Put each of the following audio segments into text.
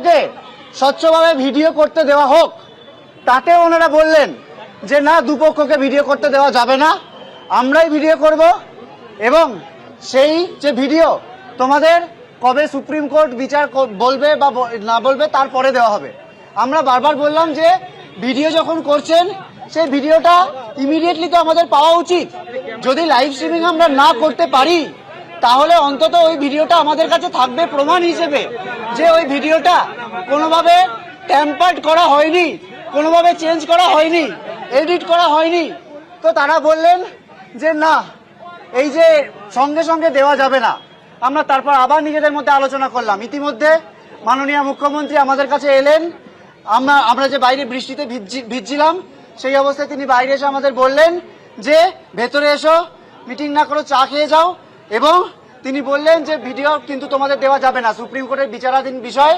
পক্ষকে স্বচ্ছভাবে ভিডিও করতে দেওয়া হোক, তাতে ওনারা বললেন যে না, দুপক্ষকে ভিডিও করতে দেওয়া যাবে না। আমরাই ভিডিও করব এবং সেই যে ভিডিও তোমাদের কবে সুপ্রিম কোর্ট বিচার বলবে বা না বলবে তারপরে দেওয়া হবে। আমরা বারবার বললাম যে, ভিডিও যখন করছেন, সেই ভিডিওটা ইমিডিয়েটলি তো আমাদের পাওয়া উচিত। যদি লাইভ স্ট্রিমিং আমরা না করতে পারি তাহলে অন্তত ওই ভিডিওটা আমাদের কাছে থাকবে প্রমাণ হিসেবে যে ওই ভিডিওটা কোনোভাবে ট্যাম্পার্ড করা হয়নি, কোনোভাবে চেঞ্জ করা হয়নি এডিট করা হয়নি। তো তারা বললেন যে, না, এই যে সঙ্গে সঙ্গে দেওয়া যাবে না। আমরা তারপর আবার নিজেদের মধ্যে আলোচনা করলাম। ইতিমধ্যে মাননীয় মুখ্যমন্ত্রী আমাদের কাছে এলেন। আমরা আমরা যে বাইরে বৃষ্টিতে ভিজছি- ভিজছিলাম, সেই অবস্থায় তিনি বাইরে এসে আমাদের বললেন যে, ভেতরে এসো মিটিং না করো চা খেয়ে যাও। এবং তিনি বললেন যে ভিডিও কিন্তু তোমাদের দেওয়া যাবে না। সুপ্রিম কোর্টের বিচারাধীন বিষয়,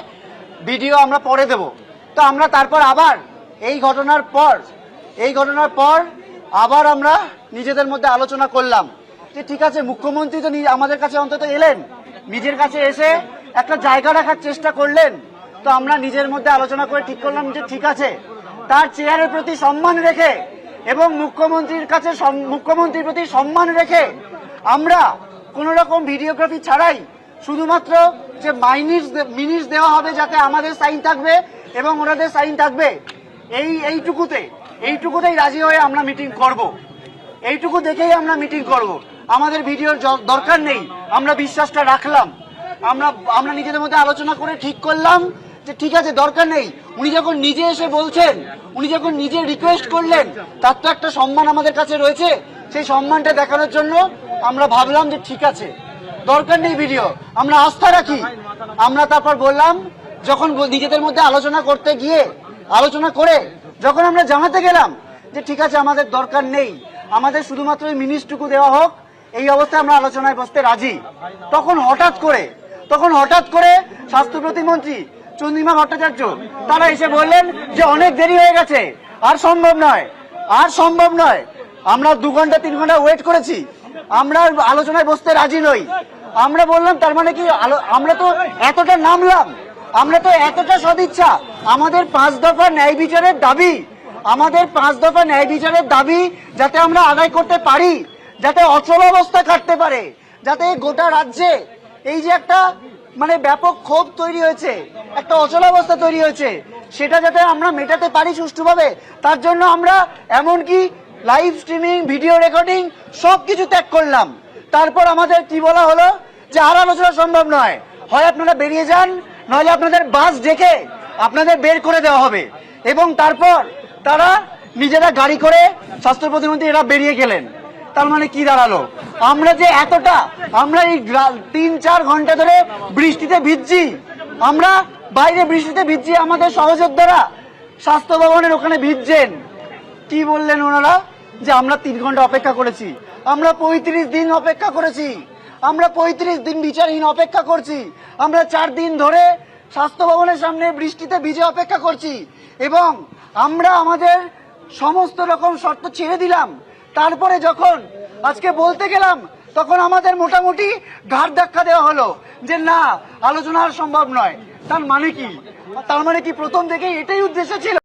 ভিডিও আমরা পরে দেব। তো আমরা তারপর আবার এই ঘটনার পর, এই ঘটনার পর আবার আমরা নিজেদের মধ্যে আলোচনা করলাম যে ঠিক আছে, মুখ্যমন্ত্রী তো আমাদের কাছে অন্তত এলেন, নিজের কাছে এসে একটা জায়গা রাখার চেষ্টা করলেন। তো আমরা নিজের মধ্যে আলোচনা করে ঠিক করলাম যে ঠিক আছে, তার চেয়ারের প্রতি সম্মান রেখে এবং মুখ্যমন্ত্রীর কাছে মুখ্যমন্ত্রীর প্রতি সম্মান রেখে আমরা কোন রকম ভিডিওগ্রাফি ছাড়াই শুধুমাত্র যে মাইনিস মিনিস দেওয়া হবে যাতে আমাদের সাইন থাকবে এবং ওনাদের সাইন থাকবে, এই, এইটুকুতে, এইটুকুতেই রাজি হয়ে আমরা মিটিং করব। এইটুকু দেখেই আমরা মিটিং করব। আমাদের ভিডিওর দরকার নেই, আমরা বিশ্বাসটা রাখলাম। আমরা আমরা নিজেদের মধ্যে আলোচনা করে ঠিক করলাম যে ঠিক আছে, দরকার নেই। উনি যখন নিজে এসে বলছেন, উনি যখন নিজে রিকোয়েস্ট করলেন, তার তো একটা সম্মান আমাদের কাছে রয়েছে। সেই সম্মানটা দেখানোর জন্য আমরা ভাবলাম যে ঠিক আছে, দরকার নেই ভিডিও, আমরা আস্থা রাখি। আমরা তারপর বললাম, যখন নিজেদের মধ্যে আলোচনা করতে গিয়ে, আলোচনা করে, যখন আমরা জানাতে গেলাম যে ঠিক আছে, আমাদের দরকার নেই, আমাদের শুধুমাত্র ওই মিনিটটুকু দেওয়া হোক, এই অবস্থায় আমরা আলোচনায় বসতে রাজি। তখন হঠাৎ করে, তখন হঠাৎ করে স্বাস্থ্য প্রতিমন্ত্রী চন্দ্রিমা ভট্টাচার্য, তারা এসে বললেন যে অনেক দেরি হয়ে গেছে, আর সম্ভব নয়, আর সম্ভব নয়। আমরা দু ঘণ্টা, তিন ঘণ্টা ওয়েট করেছি। আমরা আলোচনায় বসতে রাজি নই। আমরা বললাম, তার মানে কি আমরা তো এতটা নামলাম, আমরা তো এতটা সদিচ্ছা। আমাদের পাঁচ দফা ন্যায় বিচারের দাবি, আমাদের পাঁচ দফা ন্যায় বিচারের দাবি যাতে আমরা আদায় করতে পারি, যাতে অচল অবস্থা কাটতে পারে, যাতে গোটা রাজ্যে এই যে একটা মানে ব্যাপক ক্ষোভ তৈরি হয়েছে, একটা অচল অবস্থা তৈরি হয়েছে, সেটা যাতে আমরা মেটাতে পারি সুষ্ঠুভাবে, তার জন্য আমরা এমনকি লাইভ স্ট্রিমিং ভিডিও রেকর্ডিং সব কিছু ত্যাগ করলাম। তারপর আমাদের কি বলা হলো? যে আর আলোচনা সম্ভব নয়। হয় আপনারা বেরিয়ে যান, নইলে আপনাদের বাস ডেকে আপনাদের বের করে দেওয়া হবে। এবং তারপর তারা নিজেরা গাড়ি করে স্বাস্থ্য প্রতিমন্ত্রী এরা বেরিয়ে গেলেন। তার মানে কি দাঁড়াল? আমরা যে এতটা, আমরা এই তিন, চার ঘণ্টা ধরে বৃষ্টিতে ভিজছি। আমরা বাইরে বৃষ্টিতে ভিজছি, আমাদের সহযোদ্ধারা স্বাস্থ্য ভবনের ওখানে ভিজছেন। কি বললেন ওনারা? যে আমরা তিন ঘণ্টা অপেক্ষা করেছি। আমরা পঁয়ত্রিশ দিন অপেক্ষা করেছি। আমরা পঁয়ত্রিশ দিন বিচারহীন অপেক্ষা করছি। আমরা চার দিন ধরে স্বাস্থ্য ভবনের সামনে বৃষ্টিতে ভিজে অপেক্ষা করছি এবং আমরা আমাদের সমস্ত রকম শর্ত ছেড়ে দিলাম। তারপরে যখন আজকে বলতে গেলাম, তখন আমাদের মোটামুটি ঘাট ধাক্কা দেওয়া হলো যে না, আলোচনা আর সম্ভব নয়। তার মানে কি? তার মানে কি প্রথম থেকেই এটাই উদ্দেশ্য ছিল?